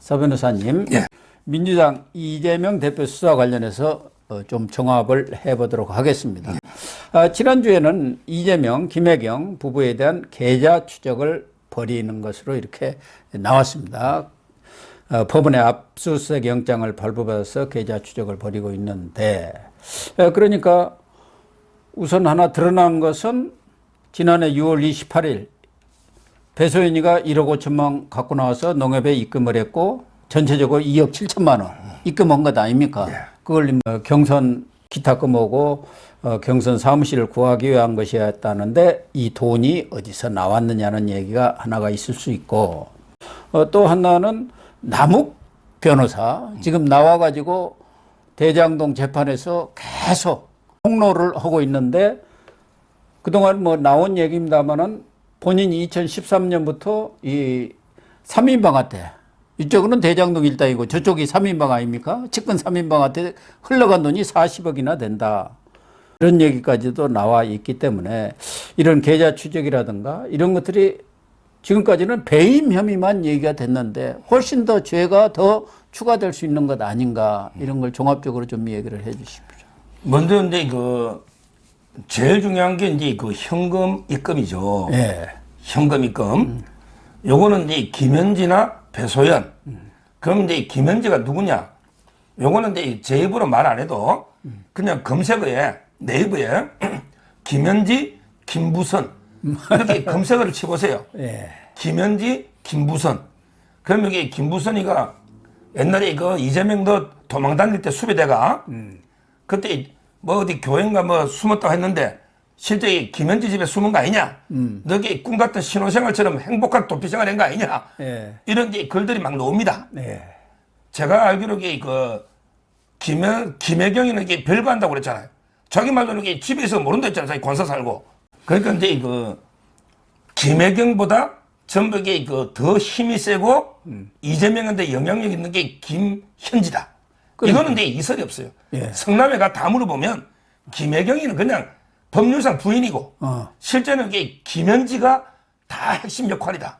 서 변호사님, 예. 민주당 이재명 대표 수사 관련해서 어, 좀 종합을 해보도록 하겠습니다. 아, 지난주에는 이재명, 김혜경 부부에 대한 계좌 추적을 벌이는 것으로 이렇게 나왔습니다. 어, 법원의 압수수색 영장을 발부받아서 계좌 추적을 벌이고 있는데, 에, 그러니까 우선 하나 드러난 것은 지난해 6월 28일 배소연이가 1억 5천만 갖고 나와서 농협에 입금을 했고 전체적으로 2억 7천만 원 입금한 것 아닙니까? 그걸 뭐 경선 기타 금하고 어, 경선 사무실을 구하기 위한 것이었다는데 이 돈이 어디서 나왔느냐는 얘기가 하나가 있을 수 있고 어, 또 하나는 남욱 변호사 지금 나와가지고 대장동 재판에서 계속 폭로를 하고 있는데 그동안 뭐 나온 얘기입니다만은 본인이 2013년부터 이 3인방한테 이쪽은 대장동 일당이고 저쪽이 3인방 아닙니까? 측근 3인방한테 흘러간 돈이 40억이나 된다. 이런 얘기까지도 나와 있기 때문에 이런 계좌 추적이라든가 이런 것들이 지금까지는 배임 혐의만 얘기가 됐는데 훨씬 더 죄가 더 추가될 수 있는 것 아닌가 이런 걸 종합적으로 좀 얘기를 해 주십시오. 먼저 이제 그 제일 중요한 게 이제 그 현금 입금이죠. 예. 현금 입금. 요거는 이제 김현지나 배소연. 그럼 이제 김현지가 누구냐? 요거는 이제 제 입으로 말 안 해도 그냥 검색어에 네이버에 김현지, 김부선 이렇게 검색어를 치보세요. 예. 김현지, 김부선. 그럼 여기 김부선이가 옛날에 그 이재명도 도망 다닐 때 수배대가 그때 뭐 어디 교회인가 뭐 숨었다고 했는데 실제 이 김현지 집에 숨은 거 아니냐? 너게 꿈 같은 신혼생활처럼 행복한 도피 생활 한거 아니냐? 예. 이런 이제 글들이 막 나옵니다. 예. 제가 알기로 그 김현 김혜경이는 이게 별거 한다고 그랬잖아요. 자기 말로는 이게 집에서 모른다 했잖아요. 자기 권사 살고. 그러니까 이제 그 김혜경보다 전부 이게 그더 힘이 세고 이재명한테 영향력 있는 게 김현지다. 이거는 이제 이설이 없어요. 예. 성남에 가 다 물어보면 김혜경이는 그냥 법률상 부인이고 어. 실제는 이게 김현지가 다 핵심 역할이다.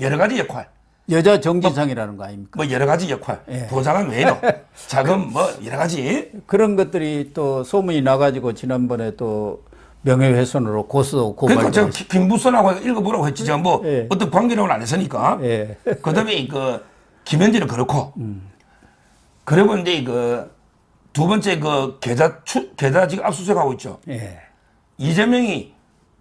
여러 가지 역할. 여자 정진상이라는 거 아닙니까? 뭐 여러 가지 역할, 예. 보장은 외에도 자금 뭐 여러 가지 그런 것들이 또 소문이 나가지고 지난번에 또 명예훼손으로 고소 고발. 그러니까 제가 기- 김부선하고 읽어보라고 했지 제가 뭐 예. 어떤 관계력은 안 했으니까 예. 그다음에 그 김현지는 그렇고 그리고 이제 그 두 번째 그 계좌 추, 계좌 지금 압수수색하고 있죠 예. 이재명이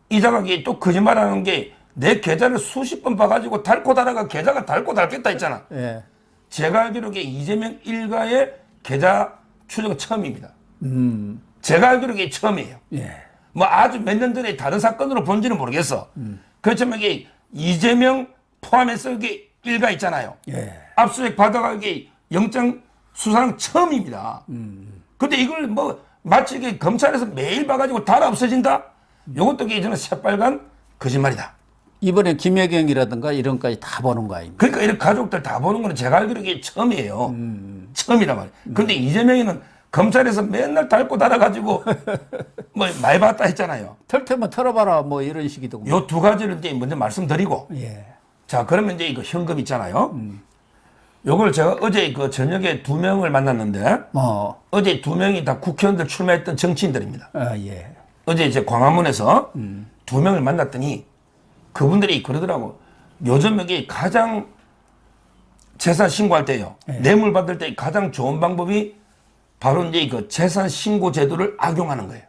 이자각이 또 거짓말하는 게 내 계좌를 수십 번 봐가지고 닳고 닳아가 계좌가 닳고 닳겠다 했잖아 예. 제가 알기로 이게 이재명 일가의 계좌 추적은 처음입니다. 음. 제가 알기로 이게 처음이에요. 예. 뭐 아주 몇 년 전에 다른 사건으로 본지는 모르겠어. 그렇지만 이게 이재명 포함해서 이게 일가 있잖아요. 예. 압수수색 받아가 이게 영장 수사는 처음입니다. 근데 이걸 뭐 마치 검찰에서 매일 봐가지고 다 없어진다? 이것도 이게 저는 새빨간 거짓말이다. 이번에 김혜경이라든가 이런 까지 다 보는 거 아닙니까? 그러니까 이런 가족들 다 보는 거는 제가 알기로 이게 처음이에요. 처음이란 말이에요. 근데 이재명이는 검찰에서 맨날 닳고 달아가지고 뭐 많이 봤다 했잖아요. 털테면 털어봐라 뭐 이런 식이더군. 요두 가지를 이제 먼저 말씀드리고 예. 자 그러면 이제 이거 현금 있잖아요. 요걸 제가 어제 그 저녁에 두 명을 만났는데 뭐, 어제 두 명이 다 국회의원들 출마했던 정치인들입니다. 아, 예. 어제 이제 광화문에서 두 명을 만났더니 그분들이 그러더라고. 요즘 여기 가장 재산 신고할 때요. 뇌물 받을 때 가장 좋은 방법이 바로 이제 그 재산 신고 제도를 악용하는 거예요.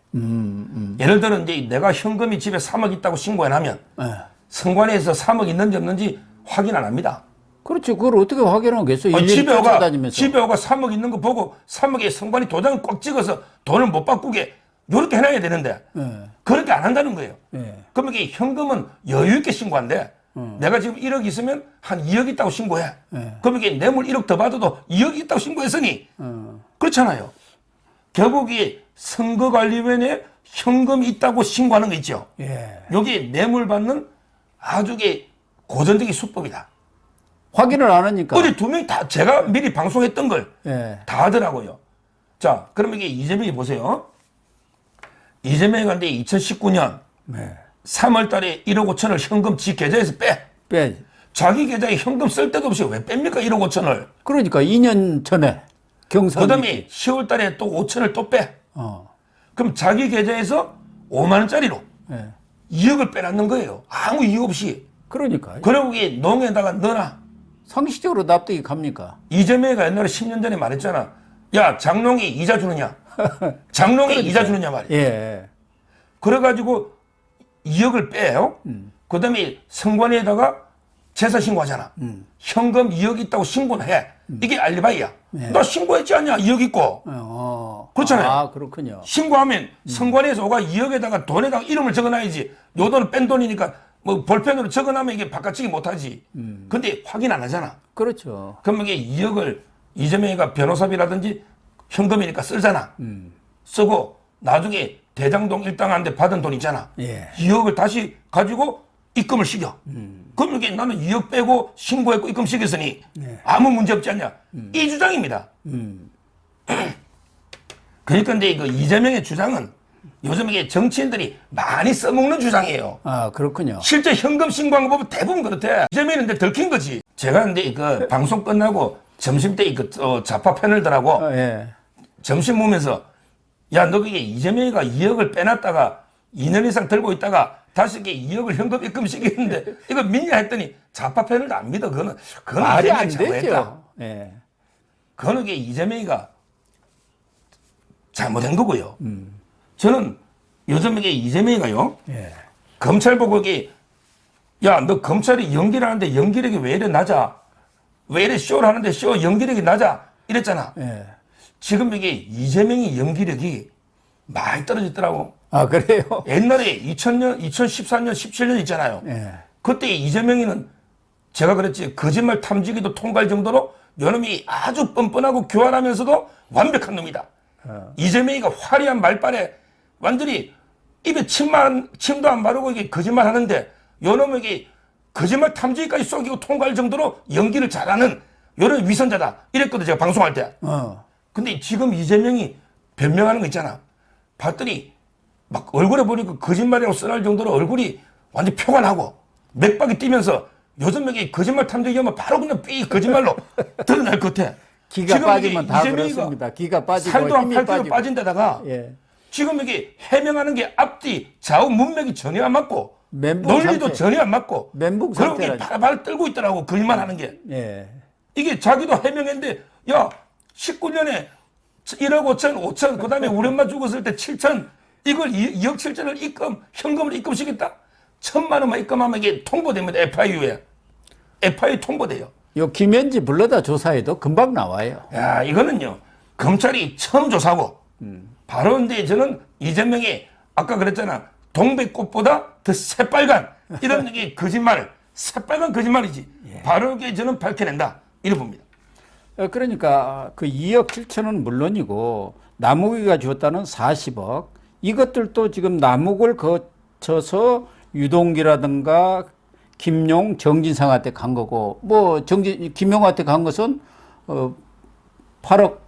예를 들어 이제 내가 현금이 집에 3억 있다고 신고해 놔면 예. 선관위에서 3억 있는지 없는지 확인 안 합니다. 그렇죠. 그걸 어떻게 확인하겠어? 아니, 일일이 집에 오가 쫓아다니면서. 집에 오가 3억 있는 거 보고 3억에 선관위 도장을 꽉 찍어서 돈을 못 바꾸게 이렇게 해놔야 되는데 예. 그렇게 안 한다는 거예요. 예. 그럼 이게 현금은 여유 있게 신고한대. 내가 지금 1억 있으면 한 2억 있다고 신고해. 예. 그럼 이게 뇌물 1억 더 받아도 2억 있다고 신고했으니 어. 그렇잖아요. 결국 이 선거관리위원회에 현금이 있다고 신고하는 거 있죠. 예. 여기 뇌물 받는 아주 게 고전적인 수법이다. 확인을 안 하니까. 어제 두 명이 다 제가 미리 방송했던 걸다 예. 하더라고요. 자, 그럼 이게 이재명이 보세요. 이재명이 근데 2019년 네. 3월 달에 1억 5천을 현금 지 계좌에서 빼. 빼. 자기 계좌에 현금 쓸 데도 없이 왜 뺍니까 1억 5천을 그러니까 2년 전에 경선. 그 다음에 10월 달에 또 5천을 또 빼. 어. 그럼 자기 계좌에서 5만 원짜리로 예. 2억을 빼놨는 거예요. 아무 이유 없이. 그러니까 이게 농에다가 넣어놔. 상식적으로 납득이 갑니까? 이재명이가 옛날에 10년 전에 말했잖아. 야, 장롱이 이자 주느냐? 장롱이 이자 주느냐 말이야. 예. 그래가지고 2억을 빼요. 그 다음에 선관위에다가 제사 신고하잖아. 현금 2억 있다고 신고는 해. 이게 알리바이야. 나 신고했지 않냐? 2억 있고. 어. 그렇잖아요. 아, 그렇군요. 신고하면 선관위에서 오가 2억에다가 돈에다가 이름을 적어놔야지. 요 돈은 뺀 돈이니까 뭐 볼펜으로 적어놔면 이게 바꿔치기 못하지. 근데 확인 안 하잖아. 그렇죠. 그러면 이게 2억을 이재명이가 변호사비라든지 현금이니까 쓰잖아. 쓰고 나중에 대장동 일당한테 받은 돈 있잖아. 예. 2억을 다시 가지고 입금을 시켜. 그럼 이게 나는 2억 빼고 신고했고 입금 시켰으니 아무 문제 없지 않냐. 이 주장입니다. 그러니까 근데 그 이재명의 주장은 요즘 이게 정치인들이 많이 써먹는 주장이에요. 아, 그렇군요. 실제 현금 신고한 거 보면 대부분 그렇대. 이재명은 근데 들킨 거지. 제가 근데 그 방송 끝나고 점심 때그 좌파 패널들하고 어, 예. 점심 먹으면서 야, 너 그게 이재명이가 2억을 빼놨다가 2년 이상 들고 있다가 다시 이게 2억을 현금 입금 시켰는데 이거 믿냐 했더니 좌파 패널도 안 믿어. 그거는, 그거는 말이 안. 되죠. 예. 그거는 이게 이재명이가 잘못한 거고요. 저는 요즘 이게 이재명이가요. 예. 검찰 보고 이게 야너 검찰이 연기를 하는데 연기력이 왜 이래 낮아 왜 이래 쇼를 하는데 쇼 연기력이 낮아 이랬잖아 예. 지금 이게 이재명이 연기력이 많이 떨어졌더라고 아, 그래요? 옛날에 2000년 2014년 17년 있잖아요 예. 그때 이재명이는 제가 그랬지 거짓말 탐지기도 통과할 정도로 요놈이 아주 뻔뻔하고 교활하면서도 완벽한 놈이다. 이재명이가 화려한 말빨에 완전히 입에 침만 침도 안 바르고 이게 거짓말 하는데 요놈에게 거짓말 탐지기까지 쏘기고 통과할 정도로 연기를 잘하는 요런 위선자다. 이랬거든 제가 방송할 때. 어. 근데 지금 이재명이 변명하는 거 있잖아. 봤더니 막 얼굴에 보니까 거짓말이라고 써날 정도로 얼굴이 완전 표가 나고 맥박이 뛰면서 요즘 여기 거짓말 탐지기하면 바로 그냥 삐 거짓말로 드러날 것 같아. 기가 빠지면 다 그렇습니다. 기가 빠지고 살도 한 힘이 8kg 빠지고. 빠진 데다가 예. 지금 여기 해명하는 게 앞뒤 좌우 문맥이 전혀 안 맞고 논리도 상태. 전혀 안 맞고 멘붕 그런 게. 발발 떨고 있더라고 거짓말 하는 게 예. 이게 자기도 해명했는데 야 19년에 1억 5천 5천 그 다음에 우리 엄마 죽었을 때 7천 이걸 2, 억 7천을 입금 현금으로 입금시켰다 천만 원만 입금하면 이게 통보됩니다 FIU에 FIU 통보돼요 요 김현지 불러다 조사해도 금방 나와요. 야 이거는요 검찰이 처음 조사고 바로 근데 저는 이재명이 아까 그랬잖아. 동백꽃보다 더 새빨간. 이런 게 거짓말. 새빨간 거짓말이지. 바로 이게 저는 밝혀낸다. 이래 봅니다. 어, 그러니까 그 2억 7천은 물론이고 남욱이가 주었다는 40억. 이것들도 지금 남욱을 거쳐서 유동기라든가 김용, 정진상한테 간 거고 뭐 정진 김용한테 간 것은 어 8억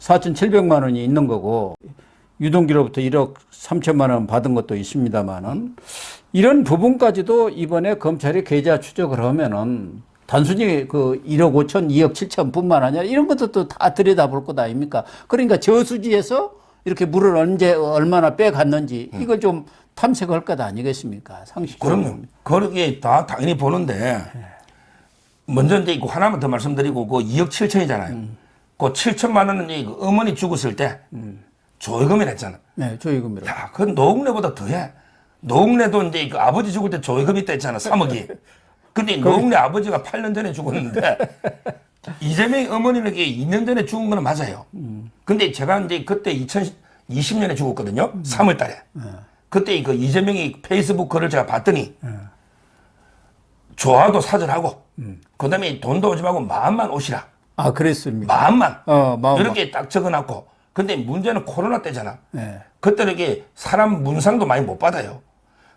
4,700만 원이 있는 거고 유동기로부터 1억 3천만 원 받은 것도 있습니다만은 이런 부분까지도 이번에 검찰이 계좌 추적을 하면은 단순히 그 1억 5천, 2억 7천 뿐만 아니라 이런 것도 다 들여다볼 것 아닙니까? 그러니까 저수지에서 이렇게 물을 언제 얼마나 빼갔는지 이걸 좀 탐색할 것 아니겠습니까? 상식적으로. 그럼요 그렇게 다 당연히 보는데 먼저 이제 이거 하나만 더 말씀드리고 그 2억 7천이잖아요 그 7천만 원은 그 어머니 죽었을 때 조의금을 했잖아 네, 조의금이로. 야, 그건 노웅래보다 더해. 노웅래도 이제 그 아버지 죽을 때 조의금 있다 했잖아, 3억이. 근데 노웅래 아버지가 8년 전에 죽었는데, 이재명 어머니는 이게 2년 전에 죽은 거는 맞아요. 근데 제가 이제 그때 2020년에 죽었거든요, 3월 달에. 그때 그 이재명이 페이스북 글을 제가 봤더니, 조화도 사절하고, 그 다음에 돈도 오지 말고 마음만 오시라. 아, 그랬습니다. 마음만. 어, 마음만. 이렇게 딱 적어놨고. 근데 문제는 코로나 때잖아. 네. 그때 이게 사람 문상도 많이 못 받아요.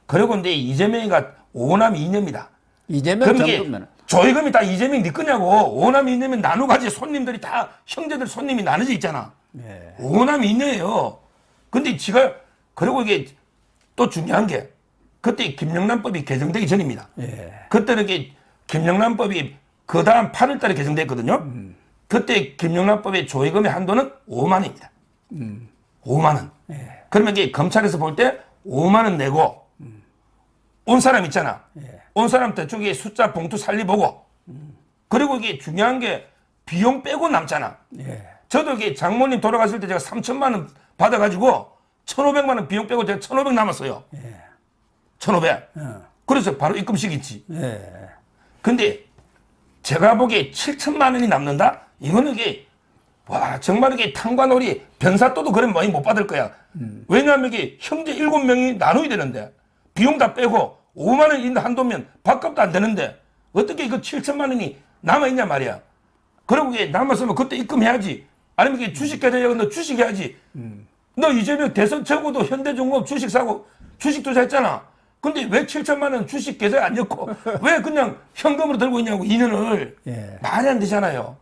그리고 근데 이재명이가 오남 이녀입니다. 이재명 정도면 조의금이 다 이재명 네 거냐고. 오남 이녀면 나누가지 손님들이 다 형제들 손님이 나눠져 있잖아. 네. 오남 이녀예요. 근데 지가 그리고 이게 또 중요한 게 그때 김영란법이 개정되기 전입니다. 예. 그때는 이게 김영란법이 그 다음 8월 달에 개정됐거든요. 그때 김영란법의 조회금의 한도는 5만 원입니다. 5만 원. 그러면 이게 검찰에서 볼 때 5만 원 내고 온 사람 있잖아. 온 사람 대충 숫자 봉투 살리 보고 그리고 이게 중요한 게 비용 빼고 남잖아. 예. 저도 이게 장모님 돌아가실 때 제가 3천만 원 받아가지고 1,500만 원 비용 빼고 제가 1,500 남았어요. 1,500. 그래서 바로 입금식 있지. 예. 근데 제가 보기에 7천만 원이 남는다? 이거는 이게 와 정말 이게 탕과놀이 변사또도 그런 많이 못 받을 거야. 왜냐하면 이게 형제 7명이 나눠야 되는데 비용 다 빼고 5만 원 있는 한도면 밥값도 안 되는데 어떻게 이거 7천만 원이 남아있냐 말이야. 그리고 이게 남았으면 그때 입금해야지. 아니면 이게 주식 계좌에 너 주식 해야지. 너 이재명 대선 적어도 현대중공업 주식 사고 주식 투자했잖아. 근데 왜 7천만 원 주식 계좌에 안 넣고 왜 그냥 현금으로 들고 있냐고 2년을 예. 말이 안 되잖아요.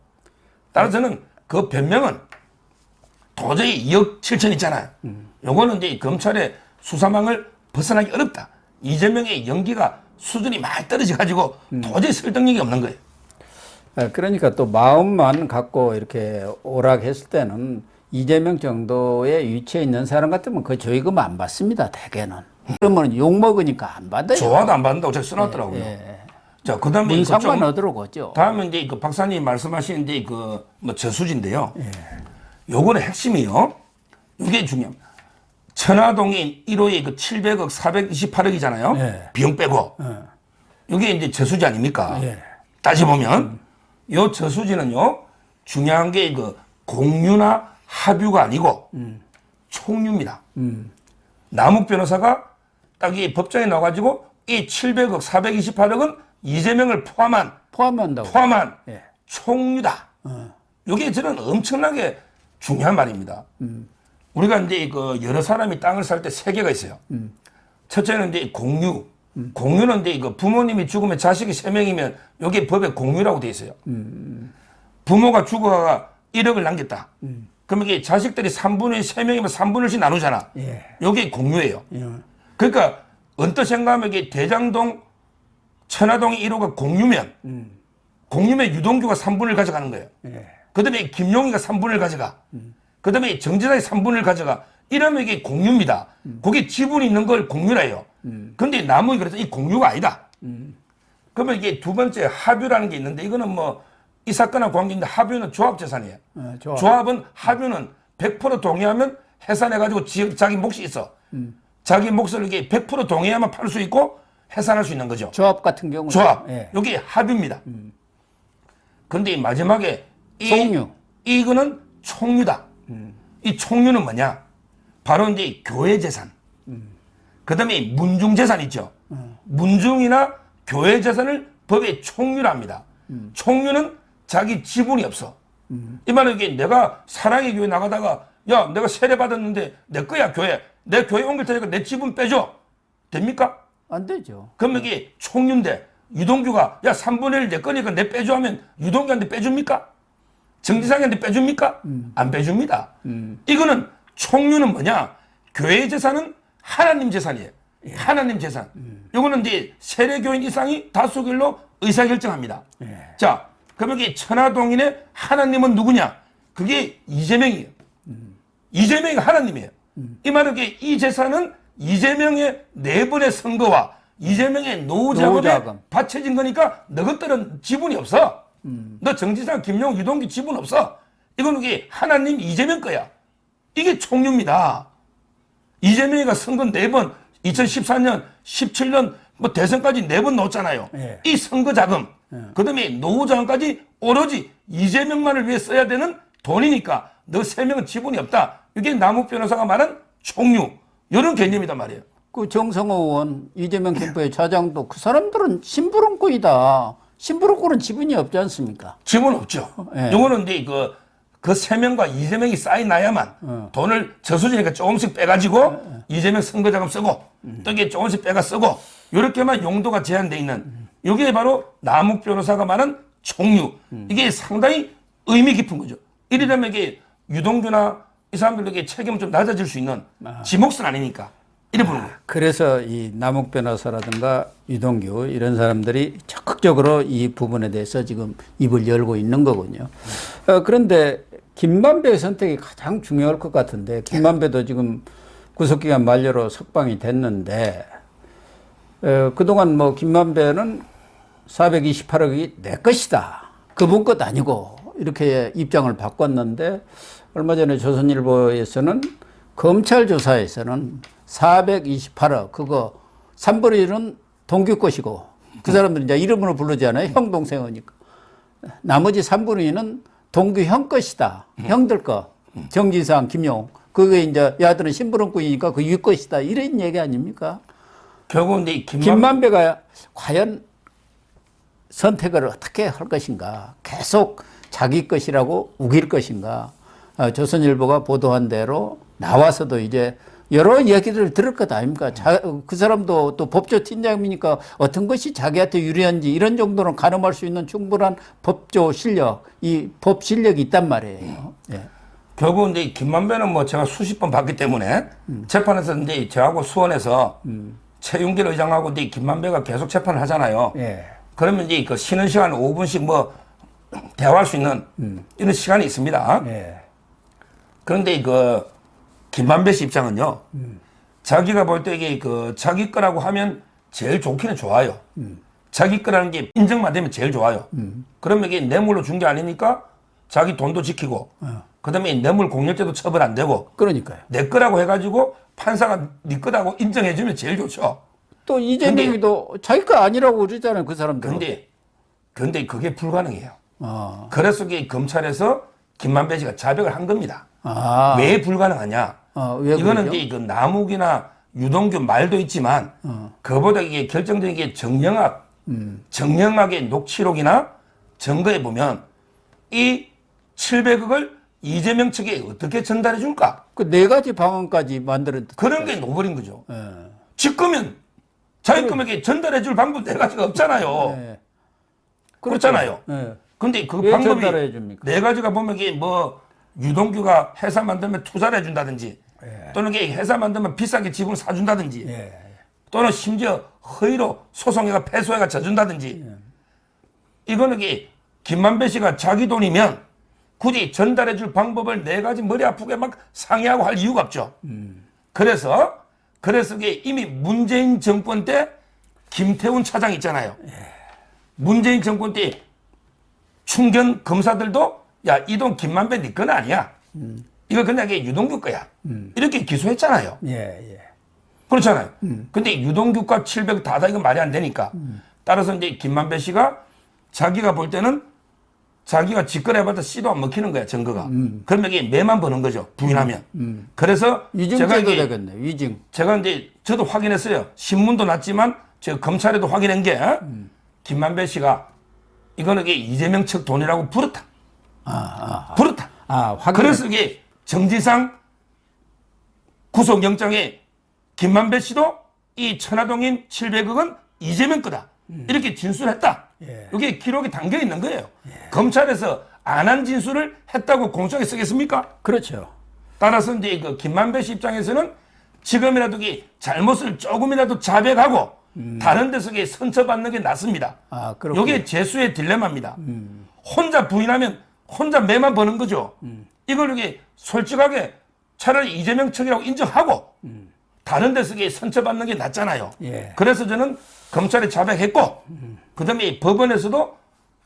따라서 저는 그 변명은 도저히 2억 7천 있잖아요. 요거는 이제 검찰의 수사망을 벗어나기 어렵다. 이재명의 연기가 수준이 많이 떨어져 가지고 도저히 설득력이 없는 거예요. 아, 그러니까 또 마음만 갖고 이렇게 오락했을 때는 이재명 정도의 위치에 있는 사람 같으면 그 조의금 안 받습니다. 대개는. 그러면 욕 먹으니까 안 받아요. 좋아도 안 받는다고 제가 써놨더라고요. 예. 자, 그 다음에 문상만 좀, 얻으러 오죠. 다음에 이제 그 박사님 말씀하신 이제 그 뭐 저수지인데요. 요거는 핵심이요. 이게 중요합니다. 천화동이 1호에 그 700억, 428억이잖아요. 예. 비용 빼고. 이게 이제 저수지 아닙니까? 예. 따져보면 요 저수지는요 중요한 게 그 공유나 합유가 아니고 총유입니다. 남욱 변호사가 딱 이 법정에 나와가지고 이 700억, 428억은 이재명을 포함한 포함한다고. 포함한 예. 총유다. 이게 저는 엄청나게 중요한 말입니다. 우리가 이제 그 여러 사람이 땅을 살 때 세 개가 있어요. 첫째는 이제 공유. 공유는 이제 그 부모님이 죽으면 자식이 세 명이면 이게 법에 공유라고 돼 있어요. 부모가 죽어가 1억을 남겼다. 그러면 이게 자식들이 3분의 3명이면 3분의 1씩 나누잖아. 예. 이게 공유예요. 예. 그러니까 언뜻 생각하면 이게 대장동 천화동 1호가 공유면 공유면 유동규가 3분을 가져가는 거예요. 예. 그 다음에 김용희가 3분을 가져가. 그 다음에 정지상이 3분을 가져가. 이러면 이게 공유입니다. 거기 지분이 있는 걸 공유라 해요. 근데 남의 그래서 이 공유가 아니다. 그러면 이게 두 번째 합유라는 게 있는데 이거는 뭐 이 사건하고 관계인데 합유는 조합재산이에요. 어, 조합. 조합 은 합유는 100% 동의하면 해산해가지고 지- 자기 몫이 있어. 자기 이게 100% 동의하면 팔 수 있고 해산할 수 있는 거죠. 조합 같은 경우는 조합. 예. 여기 합유입니다. 근데 이 마지막에 이, 총유. 이거는 총유다. 이 총유는 뭐냐? 바로 이제 교회 재산. 그 다음에 문중 재산 있죠. 문중이나 교회 재산을 법에 총유랍니다. 총유는 자기 지분이 없어. 이 말은 이게 내가 사랑의 교회 나가다가 야, 내가 세례 받았는데 내 거야, 교회. 내 교회 옮길 테니까 내 지분 빼줘. 됩니까? 안 되죠. 그럼 이게 총유인데 유동규가 야 3분의 1 내 거니까 내 빼줘 하면 유동규한테 빼줍니까? 정지상한테 빼줍니까? 안 빼줍니다. 이거는 총유는 뭐냐? 교회 재산은 하나님 재산이에요. 하나님 재산. 이거는 이제 세례교인 이상이 다수결로 의사결정합니다. 자, 그러면 이게 천하동인의 하나님은 누구냐? 그게 이재명이에요. 이재명이 하나님이에요. 이 말은 이 재산은 이재명의 네 번의 선거와 이재명의 노후 자금에 노후자금. 바쳐진 거니까 너것들은 지분이 없어. 너 정지상, 김용, 유동기 지분 없어. 이건 이게 하나님 이재명 거야. 이게 총류입니다. 이재명이가 선거 네 번, 2014년, 17년 뭐 대선까지 네번 넣었잖아요. 예. 이 선거 자금, 그다음에 노후 자금까지 오로지 이재명만을 위해 써야 되는 돈이니까 너 세 명은 지분이 없다. 이게 남욱 변호사가 말한 총류 이런 개념이단 말이에요. 그 정성호 의원, 이재명 캠프의 차장도 그 사람들은 심부름꾼이다. 심부름꾼은 지분이 없지 않습니까? 지분 없죠. 예. 요거는 이제 그, 그 세 명과 이재명이 쌓이 나야만 어. 돈을 저수지니까 조금씩 빼가지고 이재명 선거자금 쓰고 또 이게 조금씩 빼가 쓰고 요렇게만 용도가 제한돼 있는 요게 바로 남욱 변호사가 말한 총유. 이게 상당히 의미 깊은 거죠. 이러려면 이게 유동규나 이 사람들에게 책임은 좀 낮아질 수 있는 지 몫은 아니니까. 이래 보는 거예요. 그래서 이 남욱 변호사라든가 유동규 이런 사람들이 적극 적극적으로 이 부분에 대해서 지금 입을 열고 있는 거군요. 어, 그런데 김만배 선택이 가장 중요할 것 같은데 김만배도 지금 구속기간 만료로 석방이 됐는데 어, 그동안 뭐 김만배는 428억이 내 것이다. 그분 것 아니고 이렇게 입장을 바꿨는데 얼마 전에 조선일보에서는 검찰 조사에서는 428억 그거 3분의 1은 동규 것이고 그 사람들은 이제 이름으로 부르잖아요. 형 동생이니까. 나머지 3분의 2는 동규 형 것이다. 형들 거. 정진상, 김용. 그게 이제 야들은 심부름꾼이니까 그유 것이다. 이런 얘기 아닙니까? 결국 이제 김만 김만 배가 과연 선택을 어떻게 할 것인가? 계속 자기 것이라고 우길 것인가? 어, 조선일보가 보도한 대로 나와서도 이제 여러 얘기를 들을 것 아닙니까? 자, 그 사람도 또 법조 팀장이니까 어떤 것이 자기한테 유리한지 이런 정도는 가늠할 수 있는 충분한 법조 실력, 이 법 실력이 있단 말이에요. 예. 결국 이제 김만배는 뭐 제가 수십 번 봤기 때문에 재판에서 이제 저하고 수원에서 최윤길 의장하고 이제 김만배가 계속 재판을 하잖아요. 예. 그러면 이제 그 쉬는 시간 5분씩 뭐 대화할 수 있는 이런 시간이 있습니다. 예. 그런데 그 김만배 씨 입장은요. 자기가 볼 때 이게 그 자기 거라고 하면 제일 좋기는 좋아요. 자기 거라는 게 인정만 되면 제일 좋아요. 그러면 이게 뇌물로 준 게 아니니까 자기 돈도 지키고 그다음에 뇌물 공여죄도 처벌 안 되고 그러니까요. 내 거라고 해가지고 판사가 네 거라고 인정해주면 제일 좋죠. 또 이재명이도 자기 거 아니라고 그러잖아요. 그 사람들. 근데 근데 그게 불가능해요. 어. 그래서 이게 검찰에서 김만배 씨가 자백을 한 겁니다. 아. 왜 불가능하냐? 어, 왜 이거는 그러죠? 이제 그 남욱이나 유동규 말도 있지만 어. 그보다 이게 결정적인 게 정영학, 음. 정영학의 녹취록이나 증거에 보면 이 700억을 이재명 측에 어떻게 전달해 줄까? 그 네 가지 방안까지 만들었. 그런 게 노버린 거죠. 예. 자기 금액에 전달해 줄 방법 네 가지가 없잖아요. 예. 그렇잖아요. 예. 근데 그왜 방법이? 네 가지가 보면 이게 뭐 유동규가 회사 만들면 투자를 해준다든지 또는 이게 회사 만들면 비싸게 지분 사준다든지 예. 또는 심지어 허위로 소송해가 패소해가 져준다든지 이거는 이게 김만배 씨가 자기 돈이면 굳이 전달해 줄 방법을 네 가지 머리 아프게 막 상의하고 할 이유가 없죠. 그래서 그래서 이게 이미 문재인 정권 때 김태훈 차장 있잖아요. 문재인 정권 때 충견 검사들도 야 이 돈 김만배 네 건 아니야. 이거 그냥 이게 유동규 거야. 이렇게 기소했잖아요. 예. 예. 그렇잖아요. 근데 유동규가 700 다다 이거 말이 안 되니까. 따라서 이제 김만배 씨가 자기가 볼 때는 자기가 직거래해봤자 씨도 안 먹히는 거야, 증거가. 그러면 이게 매만 버는 거죠, 부인하면. 그래서 제가 이게 되겠네. 위증. 제가 이제 저도 확인했어요. 신문도 났지만 제가 검찰에도 확인한 게 김만배 씨가 이거는 이게 이재명 측 돈이라고 부르다. 아. 아. 아, 확인. 그래서 이게 정지상 구속영장에 김만배 씨도 이 천화동인 700억은 이재명 거다. 이렇게 진술했다. 예. 이게 기록이 담겨 있는 거예요. 검찰에서 안 한 진술을 했다고 공소하게 쓰겠습니까? 그렇죠. 따라서 이제 그 김만배 씨 입장에서는 지금이라도 이 잘못을 조금이라도 자백하고 다른 데서 선처받는 게 낫습니다. 아, 그렇군요. 이게 재수의 딜레마입니다. 혼자 부인하면 혼자 매만 버는 거죠. 이걸 이게 솔직하게 차라리 이재명 측이라고 인정하고 다른 데서 선처받는 게 낫잖아요. 예. 그래서 저는 검찰에 자백했고 그다음에 이 법원에서도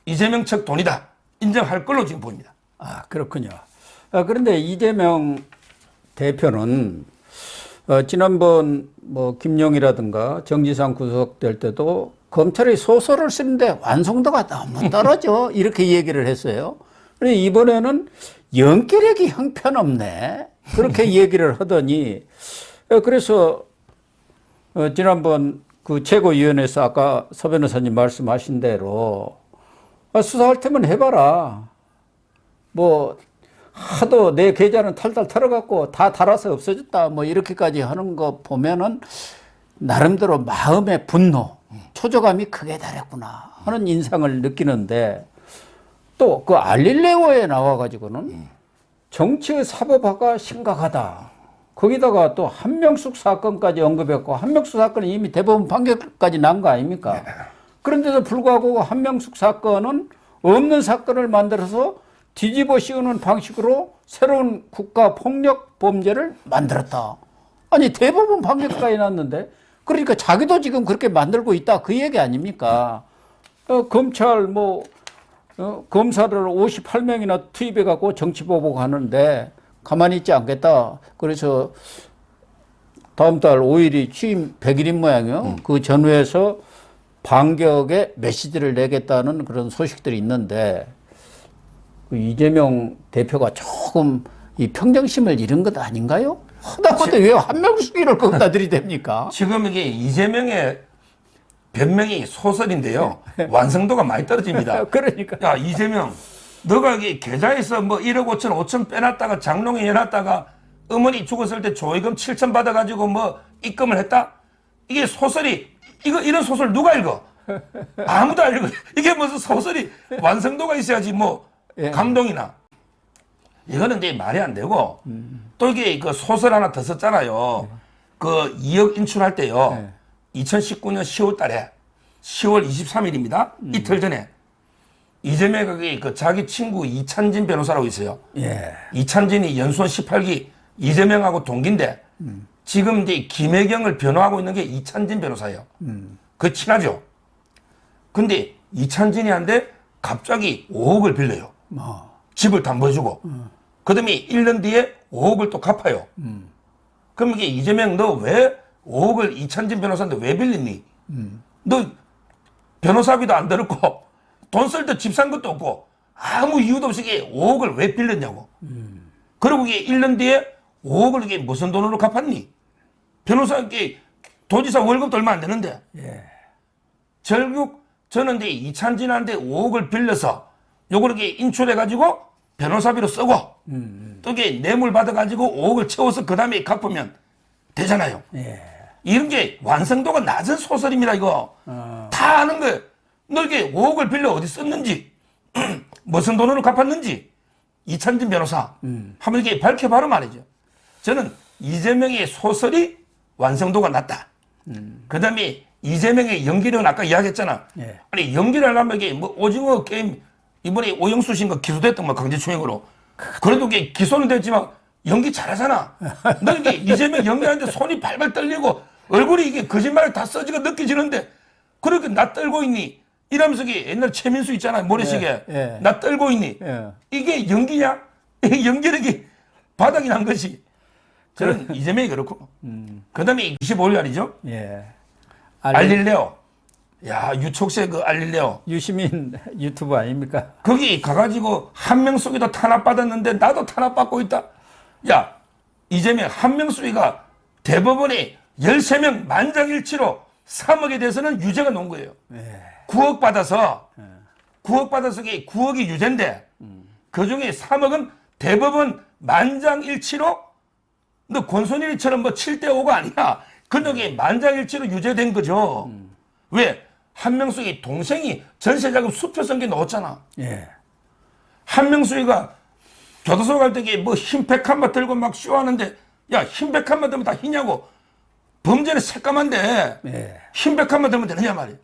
이재명 측 돈이다 인정할 걸로 지금 보입니다. 아, 그렇군요. 아, 그런데 이재명 대표는 어, 지난번 뭐 김용이라든가 정지상 구속될 때도 검찰이 소설을 쓰는데 완성도가 너무 떨어져 이렇게 얘기를 했어요. 이번에는 연기력이 형편없네. 그렇게 얘기를 하더니 어, 그래서 어, 지난번 그 최고위원회에서 아까 서 변호사님 말씀하신 대로 아, 수사할 테면 해봐라. 뭐 하도 내 계좌는 탈탈 털어갖고 다 달아서 없어졌다. 뭐 이렇게까지 하는 거 보면은 나름대로 마음의 분노, 초조감이 크게 달했구나 하는 인상을 느끼는데 또 그 알릴레오에 나와가지고는 정치의 사법화가 심각하다. 거기다가 또 한명숙 사건까지 언급했고 한명숙 사건은 이미 대법원 판결까지 난 거 아닙니까? 그런데도 불구하고 한명숙 사건은 없는 사건을 만들어서 뒤집어 씌우는 방식으로 새로운 국가 폭력 범죄를 만들었다. 아니 대법원 판결까지 났는데 그러니까 자기도 지금 그렇게 만들고 있다 그 얘기 아닙니까? 어, 검찰 뭐 어, 검사를 58명이나 투입해 갖고 정치 보복 하는데 가만히 있지 않겠다. 그래서 다음 달 5일이 취임 100일인 모양이요. 그 전후에서 반격의 메시지를 내겠다는 그런 소식들이 있는데 그 이재명 대표가 조금 이 평정심을 잃은 것 아닌가요? 하다못해 왜 한명숙이를 거기다 들이댑니까? 지금 이게 이재명의 변명이 소설인데요. 완성도가 많이 떨어집니다. 그러니까. 야 이재명 너가 계좌에서 뭐 1억 5천 5천 빼놨다가 장롱에 해놨다가 어머니 죽었을 때 조의금 7천 받아가지고 뭐 입금을 했다? 이게 소설이 이거 이런 소설 누가 읽어? 아무도 안 읽어. 이게 무슨 소설이 완성도가 있어야지 뭐 예. 감동이나. 이거는 이제 말이 안 되고 또 이게 그 소설 하나 더 썼잖아요. 그 2억 인출할 때요 2019년 10월 달에 10월 23일입니다 이틀 전에 이재명이 그 자기 친구 이찬진 변호사라고 있어요. 예. 이찬진이 연수원 18기 이재명하고 동기인데 지금 이제 김혜경을 변호하고 있는 게 이찬진 변호사예요. 그 친하죠. 근데 이찬진이 한데 갑자기 5억을 빌려요. 뭐 집을 담보해주고. 그 다음에 1년 뒤에 5억을 또 갚아요. 그럼 이게 이재명 너 왜 5억을 이찬진 변호사한테 왜 빌렸니? 너 변호사비도 안 들었고 돈 쓸 때 집 산 것도 없고 아무 이유도 없이 이게 5억을 왜 빌렸냐고. 그리고 이게 1년 뒤에 5억을 이게 무슨 돈으로 갚았니? 변호사께 도지사 월급도 얼마 안 되는데. 결국 저는 이제 이찬진한테 5억을 빌려서 요걸 이렇게 인출해가지고 변호사비로 쓰고 또 이게 뇌물 받아가지고 5억을 채워서 그 다음에 갚으면 되잖아요. 예. 이런 게 완성도가 낮은 소설입니다, 이거. 어. 다 아는 거예요. 너 이게 5억을 빌려 어디 썼는지, 무슨 돈으로 갚았는지, 이찬진 변호사. 한번 이렇게 밝혀봐라 말이죠. 저는 이재명의 소설이 완성도가 낮다. 그 다음에 이재명의 연기력은 아까 이야기했잖아. 예. 아니, 연기를 하려면 이게 뭐 오징어 게임, 이번에 오영수 씨인가 기소됐던 뭐 강제추행으로. 그래도 이게 기소는 됐지만 연기 잘하잖아. 너 이게 이재명 연기하는데 손이 발발 떨리고 얼굴이 이게 거짓말을 다 써지가 느껴지는데 그렇게 나 떨고 있니? 이러면서 이게 옛날 최민수 있잖아요. 모래시계. 예, 예. 나 떨고 있니? 예. 이게 연기냐? 연기력이 바닥이 난 것이. 저는 이재명이 그렇고. 그 다음에 25일 날이죠. 예. 알리, 알릴 레오. 야, 유촉새 그 알릴레오. 유시민 유튜브 아닙니까? 거기 가가지고 한명숙이도 탄압받았는데 나도 탄압받고 있다. 야, 이재명 한명숙이가 대법원에 13명 만장일치로 3억에 대해서는 유죄가 놓은 거예요. 예. 9억 받아서 9억 받아서 이게 9억이 유죄인데 그 중에 3억은 대법원 만장일치로 너 권순일이처럼 뭐 7대 5가 아니야. 그놈이 만장일치로 유죄된 거죠. 왜? 한명숙이 동생이 전세자금 수표성계 넣었잖아. 예. 한명숙이가 교도소 갈 때뭐 흰백 한마 들고 막 쇼하는데 야 흰백 한마 들면 다 희냐고 범죄는 새까만데 예. 흰백 한마 들면 되느냐 말이에요.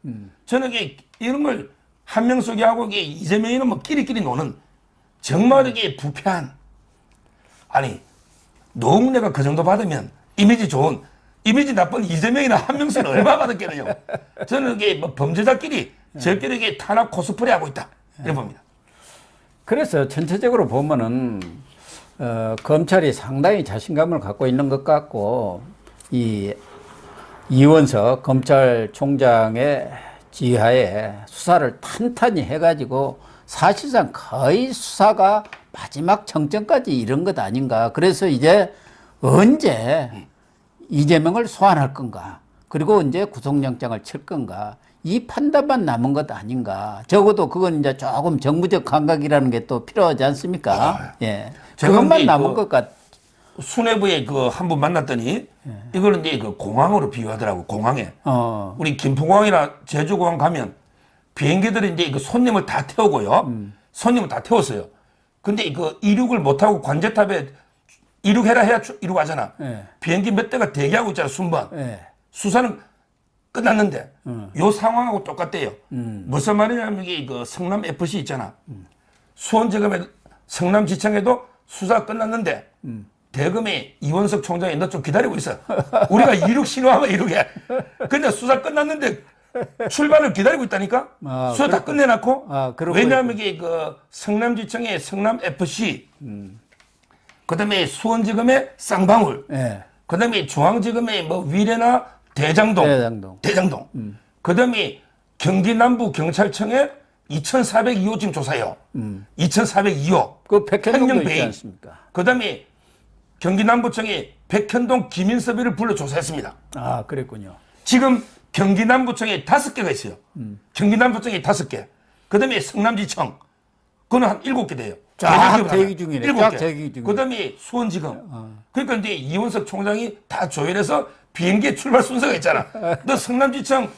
저는 이게 이런 걸 한명숙이 하고 이게 이재명이는 뭐 끼리끼리 노는 정말 이게 부패한 아니 노웅래가 그 정도 받으면 이미지 좋은 이미지 나쁜 이재명이나 한명숙은 얼마 받았겠느냐. 저는 이게 뭐 범죄자끼리 저끼리 이게 탄압 코스프레 하고 있다 이래 봅니다. 그래서 전체적으로 보면은 어, 검찰이 상당히 자신감을 갖고 있는 것 같고 이 이원석 검찰총장의 지하에 수사를 탄탄히 해가지고 사실상 거의 수사가 마지막 정점까지 이른 것 아닌가. 그래서 이제 언제 이재명을 소환할 건가. 그리고 언제 구속영장을 칠 건가. 이 판단만 남은 것 아닌가. 적어도 그건 이제 조금 정부적 감각이라는 게 또 필요하지 않습니까? 예. 제가 그것만 남은 그- 것 같. 수뇌부에 그 한 분 만났더니 이거는 이제 그 공항으로 비유하더라고 공항에. 어. 우리 김포공항이나 제주공항 가면 비행기들이 이제 그 손님을 다 태우고요. 손님을 다 태웠어요. 근데 그 이륙을 못하고 관제탑에 이륙해라 해야 주- 이륙하잖아. 예. 비행기 몇 대가 대기하고 있잖아 순번 예. 수사는 끝났는데 요 상황하고 똑같대요. 무슨 말이냐면 이게 그 성남 FC 있잖아. 수원지검에 성남지청에도 수사 끝났는데 대검의 이원석 총장이 너 좀 기다리고 있어. 우리가 이륙 신호하면 이륙해. 근데 수사 끝났는데 출발을 기다리고 있다니까. 아, 수사 다 끝내놨고. 아, 왜냐하면 이게 그 성남지청의 성남 FC, 그다음에 수원지검의 쌍방울, 예. 그 다음에 중앙지검의 뭐 위례나 대장동, 대장동. 대장동. 그다음에 경기 남부 경찰청의 2,402호 지금 조사해요. 2,402호. 그 백현동 도 있지 횡령배임. 않습니까? 그 다음에 경기 남부청이 백현동 김인섭이를 불러 조사했습니다. 아, 그랬군요. 지금 경기 남부청에 다섯 개가 있어요. 경기 남부청에 다섯 개. 그 다음에 성남지청. 그거는 한 일곱 개 돼요. 쫙 대기. 중이네. 일곱 쫙 개. 중이네. 그다음에 수원지검. 그러니까 이제 이원석 총장이 다 조율해서 비행기 출발 순서가 있잖아. 너 성남지청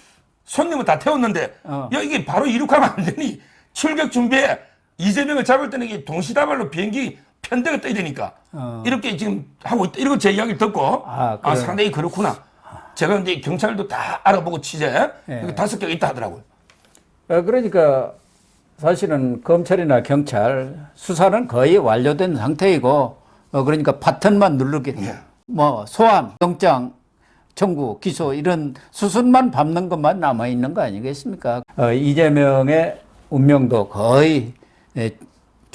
손님은 다 태웠는데 어. 야 이게 바로 이륙하면 안 되니 출격 준비해. 이재명을 잡을 때는 이게 동시다발로 비행기 편대가 떠야 되니까 어. 이렇게 지금 하고 있다. 이런 제 이야기를 듣고 아, 아? 상당히 그렇구나. 제가 이제 경찰도 다 알아보고 취재 예. 다섯 개가 있다 하더라고요. 어, 그러니까 사실은 검찰이나 경찰 수사는 거의 완료된 상태이고 어, 그러니까 바튼만 누르겠죠. 예. 뭐 소환, 영장, 청구, 기소 이런 수순만 밟는 것만 남아 있는 거 아니겠습니까? 어, 이재명의 운명도 거의 예,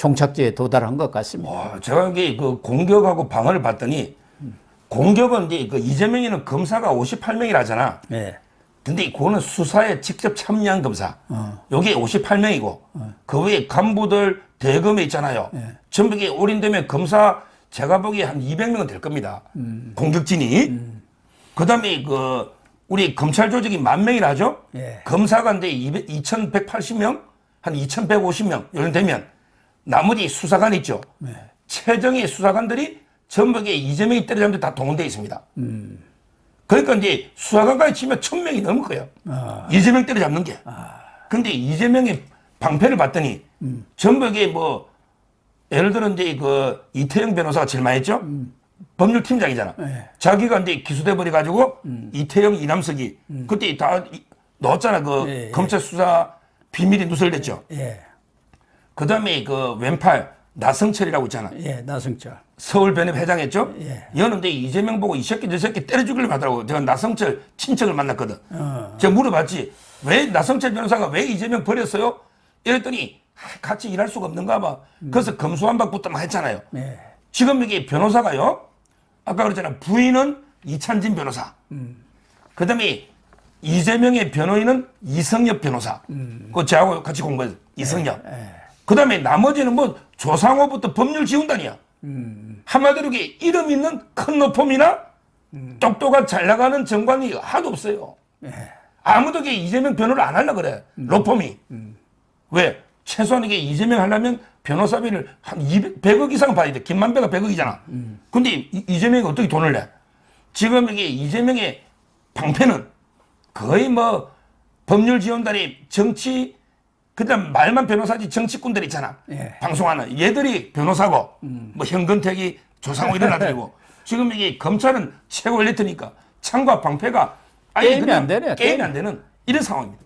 종착지에 도달한 것 같습니다. 와, 제가 여기 그 공격하고 방어를 봤더니 공격은 이제 그 이재명이는 검사가 58명이라잖아. 예. 근데 그거는 수사에 직접 참여한 검사. 여기 58명이고 그 외에 간부들 대검에 있잖아요. 전부 이게 올인되면 검사 제가 보기에 한 200명은 될 겁니다. 공격진이. 그다음에 그 우리 검찰 조직이 만 명이라죠. 예. 검사가 이제 2,180명, 한 2,150명 이런 되면 나머지 수사관 있죠. 최정의 수사관들이 게 이재명이 때려잡는 데 다 동원되어 있습니다. 그러니까 이제 수사관까지 치면 천 명이 넘을 거예요. 이재명 때려잡는 게. 근데 이재명의 방패를 봤더니 전부 이게 뭐 예를 들어 이제 그 이태영 변호사가 제일 많이 했죠. 법률팀장이잖아. 자기가 이제 기소돼 버려 가지고 이태영 이남석이 그때 다 이- 넣었잖아. 그 예, 예. 검찰 수사 비밀이 누설됐죠. 예. 그 다음에 그 왼팔 나성철이라고 있잖아. 예, 나승철. 서울 변협 회장했죠. 예. 얘는 근데 이재명 보고 이 새끼 저 새끼 때려 죽이려고 하더라고. 제가 나성철 친척을 만났거든. 어. 제가 물어봤지. 왜 나성철 변호사가 왜 이재명 버렸어요? 이랬더니 아, 같이 일할 수가 없는가 봐. 그래서 검수한박부터 막 했잖아요. 예. 지금 이게 변호사가요. 아까 그랬잖아. 부인은 이찬진 변호사. 그 다음에 이재명의 변호인은 이성엽 변호사. 그 저하고 같이 공부했어. 이성엽. 그 다음에 나머지는 뭐 조상호부터 법률 지원단이야. 한마디로 이게 이름 있는 큰 노폼이나 똑똑한 잘 나가는 정관이 하도 없어요. 아무도 이게 이재명 변호를 안 하려 그래. 로펌이. 왜? 최소한 이게 이재명 하려면 변호사비를 한 200, 100억 이상 받아야 돼. 김만배가 100억이잖아. 근데 이- 이재명이 어떻게 돈을 내? 지금 이게 이재명의 방패는 거의 뭐 법률 지원단이 정치 그다음 말만 변호사지 정치꾼들 있잖아. 예. 방송하는 얘들이 변호사고 뭐 현근택이 조상호 이런 아들이고 지금 이게 검찰은 최고 엘리트니까 창과 방패가 아예 게임이 그냥 안 되네, 게임이 게임. 안 되는 이런 상황입니다.